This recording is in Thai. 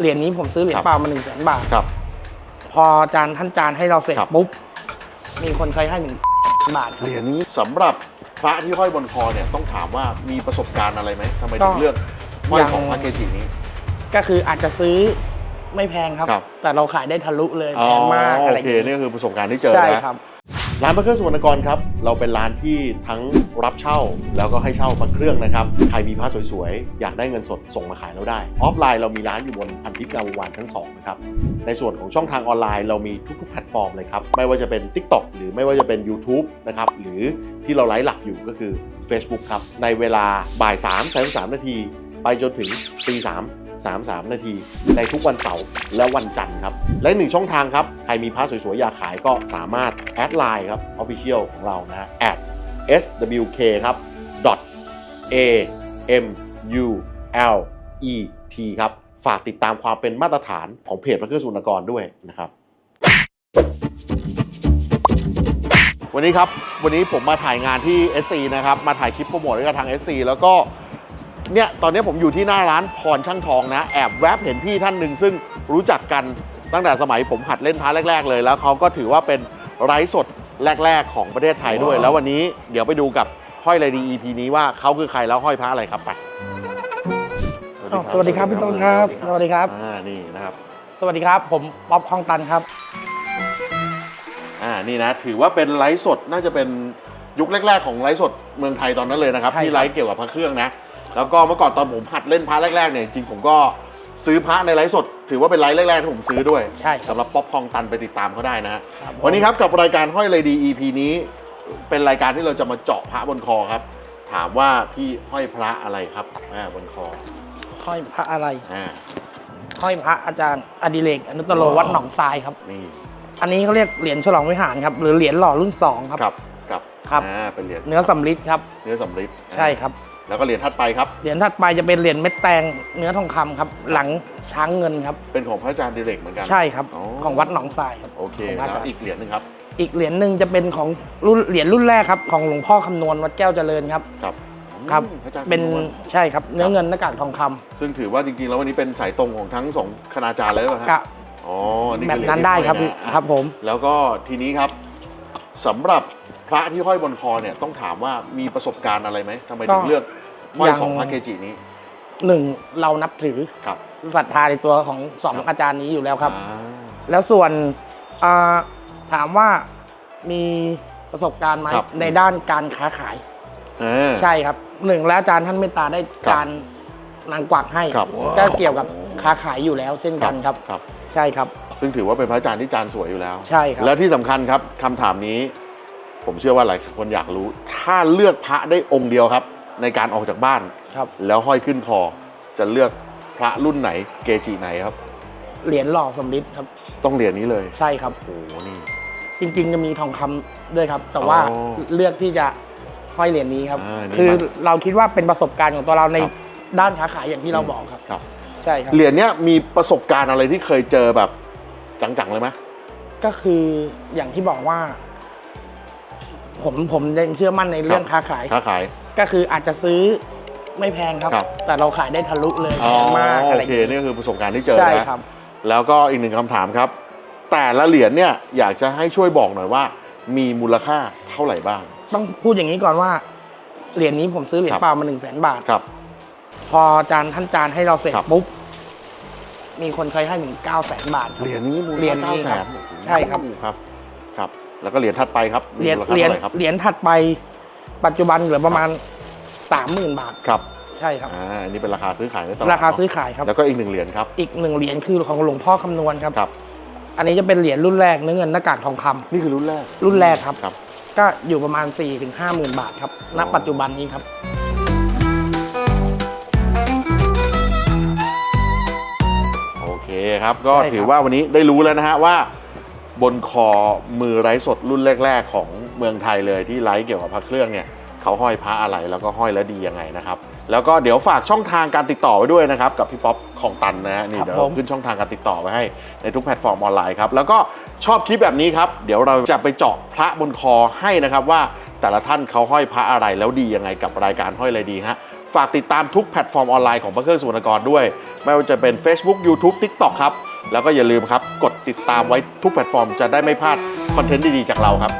เหรียญนี้ผมซื้อเหรียญครับเปล่ามาหนึ่งแสนบาท ครับ พออาจารย์ท่านจานให้เราเสร็จครับ ปุ๊บ มีคนเคยให้หนึ่งบาทครับ เหรียญนี้สำหรับพระที่ห้อยบนคอเนี่ยต้องถามว่ามีประสบการณ์อะไรไหมทำไมถึงเลือกห้อยของพระเกจินี้ ก็คืออาจจะซื้อไม่แพงครับ ครับ แต่เราขายได้ทะลุเลยแพงมากอ๋ออะไรโอเคนี่ก็คือประสบการณ์ที่เจอใช่นะครับ ร้านพระเครื่องสุวรรณกรครับ เราเป็นร้านที่ทั้งรับเช่าแล้วก็ให้เช่าพระเครื่องนะครับ ใครมีพระสวยๆ อยากได้เงินสดส่งมาขายเราได้ ออฟไลน์เรามีร้านอยู่บนพันทิพย์งามวงวานชั้น2นะครับ ในส่วนของช่องทางออนไลน์เรามีทุกๆแพลตฟอร์มเลยครับ ไม่ว่าจะเป็น TikTok หรือไม่ว่าจะเป็น YouTube นะครับ หรือที่เราไลฟ์หลักอยู่ก็คือ Facebook ครับ ในเวลาบ่าย3 3นาทีไปจนถึงตี3 33 นาที ในทุกวันเสาร์และวันจันทร์ครับ และหนึ่งช่องทางครับ ใครมีพระสวยๆ อยากขายก็สามารถแอดไลน์ครับ Official ของเรานะฮะ at swk ครับ a m u l e t ครับ ฝากติดตามความเป็นมาตรฐานของเพจพระเครื่องสุนกรด้วยนะครับ วันนี้ครับ วันนี้ผมมาถ่ายงานที่ SC นะครับ มาถ่ายคลิปโปรโมทให้กับทาง SC แล้วก็ เนี่ยตอนนี้ผมอยู่ที่หน้าร้านพรช่างทองนะ แอบแวบเห็นพี่ท่านหนึ่งซึ่งรู้จักกันตั้งแต่สมัยผมหัดเล่นพาแรก ๆ เลยแล้วเขาก็ถือว่าเป็นไร้สดแรก ๆ ของประเทศไทยด้วย แล้ววันนี้เดี๋ยวไปดูกับห้อยไรดี EP นี้ว่าเขาคือใครแล้วห้อยพระอะไรครับไปอ้าวสวัสดีครับพี่ต้นครับ สวัสดีครับอ่านี่นะครับ สวัสดีครับ ผมป๊อปคลองตันครับอ่านี่นะ ถือว่าเป็นไลฟ์สดน่าจะเป็นยุคแรก ๆ ของไลฟ์สดเมืองไทยตอนนั้นเลยนะครับใช่ครับที่ไลฟ์เกี่ยวกับพระเครื่องนะ แล้วก็เมื่อก่อนตอนผมหัดเล่นพระแรกๆเนี่ยจริงๆผมก็ซื้อพระในไลฟ์สด ถือว่าเป็นไลฟ์แรกๆที่ผมซื้อด้วยใช่ครับสำหรับป๊อปคลองตันไปติดตามเขาได้นะฮะครับวันนี้ครับกับรายการห้อยเลยดี EP นี้เป็นรายการที่เราจะมาเจาะพระบนคอครับ ถามว่าพี่ห้อยพระอะไรครับอ่าบนคอห้อยพระอะไรอ่าห้อยพระอาจารย์อดิเรกอนุตตโรวัดหนองทรายครับนี่อันนี้เขาเรียกเหรียญฉลองวิหารครับหรือเหรียญหล่อรุ่นสองครับ กับกับครับ อ่าเป็นเหรียญเนื้อสำริดครับ เนื้อสำริดใช่ครับ แล้วก็เหรียญถัดไปครับ เหรียญถัดไปจะเป็นเหรียญเม็ดแตงเนื้อทองคำครับ หลังช้างเงินครับ เป็นของพระอาจารย์ดิเรกเหมือนกัน ใช่ครับ อ๋อ ของวัดหนองทรายครับ โอเคของพระอาแล้จารย์วอีกเหรียญหนึงครับอีกเหรียญหนึ่งจะเป็นของรุ่นเหรียญรุ่นแรกครับ ของหลวงพ่อคำนวณวัดแก้วเจริญครับ ครับครับ อืมพระอาจารย์เป็นคำวณ ใช่ครับเนื้อเงินหน้ากากทองคำซึ่งถือว่าจริงๆ แล้ววันนี้เป็นสายตรงของทั้งสองคณาจารย์เลยเหรอฮะกะอ๋อนี่แบคืบอเหยญนั้นได้ครับที่ห้อยนะครับผม แล้วก็ทีนี้ครับ สำหรับพระที่ห้อยบนคอเนี่ยต้องถามว่ามีประสบการณ์อะไรไหมทำไมถึงก็เลือกห้อยยังสองพระเกจินี้หนึ่งเรานับถือครับศรัทธาในตัวของสองครับอาจารย์นี้อยู่แล้วครับอ่าแล้วส่วนอ่าถามว่ามีประสบการณ์ไหมครับในด้านการค้าขายอ่าใช่ครับหนึ่งแล้วอาจารย์ท่านเมตตาได้ครับการนางกวักให้ครับก็เกี่ยวกับ ค้าขายอยู่แล้วเช่นกันครับ ครับ ใช่ครับ ซึ่งถือว่าเป็นพระอาจารย์ที่จานสวยอยู่แล้ว ใช่ครับ แล้วที่สำคัญครับคำถามนี้ ผมเชื่อว่าหลายคนอยากรู้ ถ้าเลือกพระได้องค์เดียวครับ ในการออกจากบ้านครับ แล้วห้อยขึ้นคอจะเลือกพระรุ่นไหนเกจิไหนครับ เหรียญหล่อสมฤทธิ์ครับ ต้องเหรียญนี้เลยใช่ครับโอ้โหนี่จริงๆจะมีทองคำด้วยครับ แต่ว่าอ๋อเลือกที่จะห้อยเหรียญนี้ครับอ่านี่คือมันเราคิดว่าเป็นประสบการณ์ของตัวเราในครับด้านค้าขายอย่างที่เราบอกครับครับ ใช่ครับเหรียญเนี้ยมีประสบการณ์อะไรที่เคยเจอแบบจังๆเลยไหมก็คืออย่างที่บอกว่า ผมผมยังเชื่อมั่นในเรื่องค้าขายค้าขาย ก็คืออาจจะซื้อไม่แพงครับครับแต่เราขายได้ทะลุเลยอ๋แพองมากอะไรโอเคอย่างนี่เงี้ยก็คือประสบการณ์ที่เจอใช่นะครับ แล้วก็อีกหนึ่งคำถามครับ แต่ละเหรียญเนี่ยอยากจะให้ช่วยบอกหน่อยว่า มีมูลค่าเท่าไหร่บ้าง ต้องพูดอย่างนี้ก่อนว่าเหรียญนี้ผมซื้อเหรียญครับเปล่ามาหนึ่งแสนบาทครับ พออาจารย์ท่านจานให้เราเสร็จครับ ปุ๊บ มีคนเคยให้ถึงเก้าแสนบาทครับเหรียญนี้มูลเหรียค่าญเก้านี้แสครันบใช่ครับ ครับครับ แล้วก็เหรียญถัดไปครับมีเหรียญมูลค่าเหรียญเท่าไหร่ครับเหรียญถัดไป ปัจจุบันเหลือประมาณสามหมื่นบาท ครับใช่ครับ อ่าอันนี้เป็นราคาซื้อขายในตลาดราคาเนะซื้อขายครับ แล้วก็อีกหนึ่งเหรียญครับอีกหนึ่งเหรียญคือของหลวงพ่อคำนวณครับ ครับ อันนี้จะเป็นเหรียญรุ่นแรกเนื้อเงินหน้ากากทองคำนี่คือรุ่นแรกรุ่นแรกครับ ครับ ก็อยู่ประมาณ4-5ถึงหมื่นบาทครับณอ๋อปัจจุบันนี้ครับ เคครับ ก็ใช่ครับถือว่าวันนี้ได้รู้แล้วนะฮะว่า บนคอมือไร้สดรุ่นแรก ๆ ของเมืองไทยเลยที่ไลฟ์เกี่ยวกับพระเครื่องเนี่ยเขาห้อยพระอะไรแล้วก็ห้อยแล้วดียังไงนะครับ แล้วก็เดี๋ยวฝากช่องทางการติดต่อไว้ด้วยนะครับ กับพี่ป๊อปของตันนะฮะนี่ครับเดี๋ยวเราผมขึ้นช่องทางการติดต่อไว้ให้ในทุกแพลตฟอร์มออนไลน์ครับแล้วก็ชอบคลิปแบบนี้ครับเดี๋ยวเราจะไปเจาะพระบนคอให้นะครับว่าแต่ละท่านเขาห้อยพระอะไรแล้วดียังไงกับรายการห้อยอะไรดีฮะ ฝากติดตามทุกแพลตฟอร์มออนไลน์ของพระเครื่องสุวรรณกรด้วย ไม่ว่าจะเป็น Facebook YouTube TikTok ครับ แล้วก็อย่าลืมครับ กดติดตามไว้ทุกแพลตฟอร์มจะได้ไม่พลาดคอนเทนต์ดีๆจากเราครับ